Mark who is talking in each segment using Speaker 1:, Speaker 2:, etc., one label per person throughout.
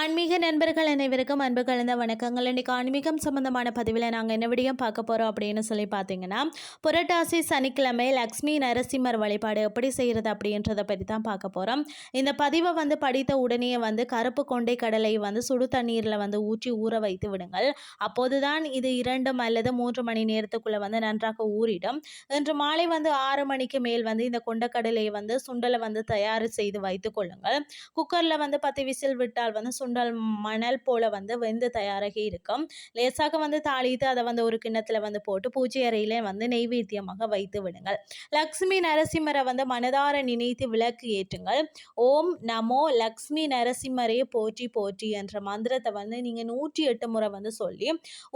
Speaker 1: ஆன்மீக நண்பர்கள் அனைவருக்கும் அன்பு கலந்த வணக்கங்கள். இன்றைக்கி ஆன்மீகம் சம்மந்தமான பதிவில் நாங்கள் என்ன விடியும் பார்க்க போகிறோம் அப்படின்னு சொல்லி பார்த்தீங்கன்னா புரட்டாசி சனிக்கிழமை லக்ஷ்மி நரசிம்மர் வழிபாடு எப்படி செய்கிறது அப்படின்றத பற்றி தான் பார்க்க போகிறோம் இந்த பதிவை வந்து படித்த உடனே வந்து கருப்பு கொண்டை கடலை வந்து சுடு தண்ணீரில் வந்து ஊற்றி ஊற வைத்து விடுங்கள். அப்போது தான் இது இரண்டு அல்லது மூன்று மணி நேரத்துக்குள்ளே வந்து நன்றாக ஊறிடும். இன்று மாலை வந்து ஆறு மணிக்கு மேல் வந்து இந்த கொண்டைக்கடலையை வந்து சுண்டலை வந்து தயார் செய்து வைத்து கொள்ளுங்கள். குக்கரில் வந்து பத்து விசில் விட்டால் வந்து சுண்டல் மணல் போல் வந்து வெந்து தயாராகி இருக்கும். லேசாக வந்து தாளித்து அதை வந்து ஒரு கிண்ணத்தில் வந்து போட்டு பூஜை அறையிலே வந்து நெய்வேத்தியமாக வைத்து விடுங்கள். லக்ஷ்மி நரசிம்மரை வந்து மனதார நினைத்து விளக்கு ஏற்றுங்கள். ஓம் நமோ லக்ஷ்மி நரசிம்மரே போற்றி போற்றி என்ற மந்திரத்தை வந்து நீங்கள் நூற்றி எட்டு முறை வந்து சொல்லி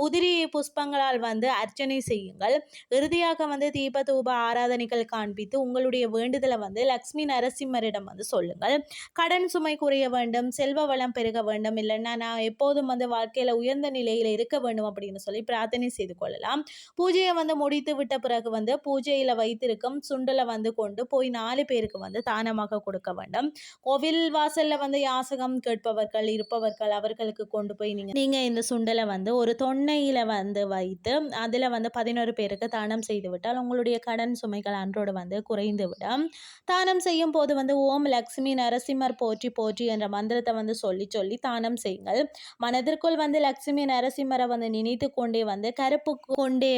Speaker 1: உதிரி புஷ்பங்களால் வந்து அர்ச்சனை செய்யுங்கள். இறுதியாக வந்து தீப தூப ஆராதனைகள் காண்பித்து உங்களுடைய வேண்டுதலை வந்து லக்ஷ்மி நரசிம்மரிடம் வந்து சொல்லுங்கள். கடன் சுமை குறைய வேண்டும். செல்வ வளம் பெருக இருக்க வேண்டும். இல்லைன்னா நான் எப்போதும் வந்து வாழ்க்கையில் உயர்ந்த நிலையில் இருக்க வேண்டும் அப்படின்னு சொல்லி பிரார்த்தனை செய்து கொள்ளலாம். பூஜையை வந்து முடித்து விட்ட பிறகு வந்து பூஜையில் வைத்திருக்கும் சுண்டலை வந்து கொண்டு போய் நாலு பேருக்கு வந்து தானமாக கொடுக்க வேண்டும். கோவில் வாசலில் வந்து யாசகம் கேட்பவர்கள் இருப்பவர்கள் அவர்களுக்கு கொண்டு போய் நீங்கள் நீங்கள் இந்த சுண்டலை வந்து ஒரு தொன்னையில் வந்து வைத்து அதில் வந்து பதினோரு பேருக்கு தானம் செய்து விட்டால் உங்களுடைய கடன் சுமைகள் அன்றோடு வந்து குறைந்து விடும் தானம் செய்யும் போது வந்து ஓம் லக்ஷ்மி நரசிம்மர் போற்றி போற்றி என்ற மந்திரத்தை வந்து சொல்லி சொல்லி சொல்லி தானம் செய்யுங்கள். மனதிற்குள் வந்து லட்சுமி நரசிம்மரை வந்து நினைத்து கொண்டே வந்து கருப்பு கொண்டே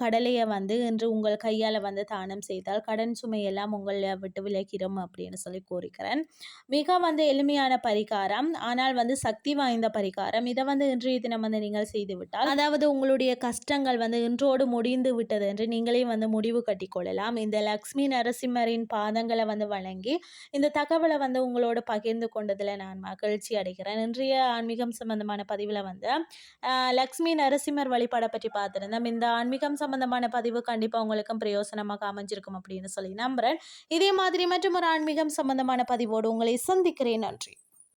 Speaker 1: கடலையை வந்து இன்று உங்கள் கையால் வந்து தானம் செய்தால் கடன் சுமையெல்லாம் உங்களை விட்டு விலகிடும் அப்படின்னு சொல்லி கூறுகிறேன் மிக வந்து எளிமையான பரிகாரம். ஆனால் வந்து சக்தி வாய்ந்த பரிகாரம். இதை வந்து இன்றைய தினம் வந்து நீங்கள் செய்துவிட்டால் அதாவது உங்களுடைய கஷ்டங்கள் வந்து இன்றோடு முடிந்து விட்டது என்று நீங்களே வந்து முடிவு கட்டிக்கொள்ளலாம் இந்த லக்ஷ்மி நரசிம்மரின் பாதங்களை வந்து வழங்கி இந்த தகவலை வந்து உங்களோட பகிர்ந்து கொண்டதில் நான் மகிழ்ச்சி அடைகிறேன். இன்றைய ஆன்மீகம் சம்பந்தமான பதிவில் வந்து லக்ஷ்மி நரசிம்மர் வழிபாடை பற்றி பார்த்துருந்தோம். இந்த ஆன்மீகம் சம்பந்தமான பதிவு கண்டிப்பாக உங்களுக்கும் பிரயோசனமாக அமைஞ்சிருக்கும் அப்படின்னு சொல்லி நம்புகிறேன் இதே மாதிரி மற்றும் ஒரு ஆன்மீகம் சம்பந்தமான பதிவோடு உங்களை சந்திக்கிறேன். நன்றி.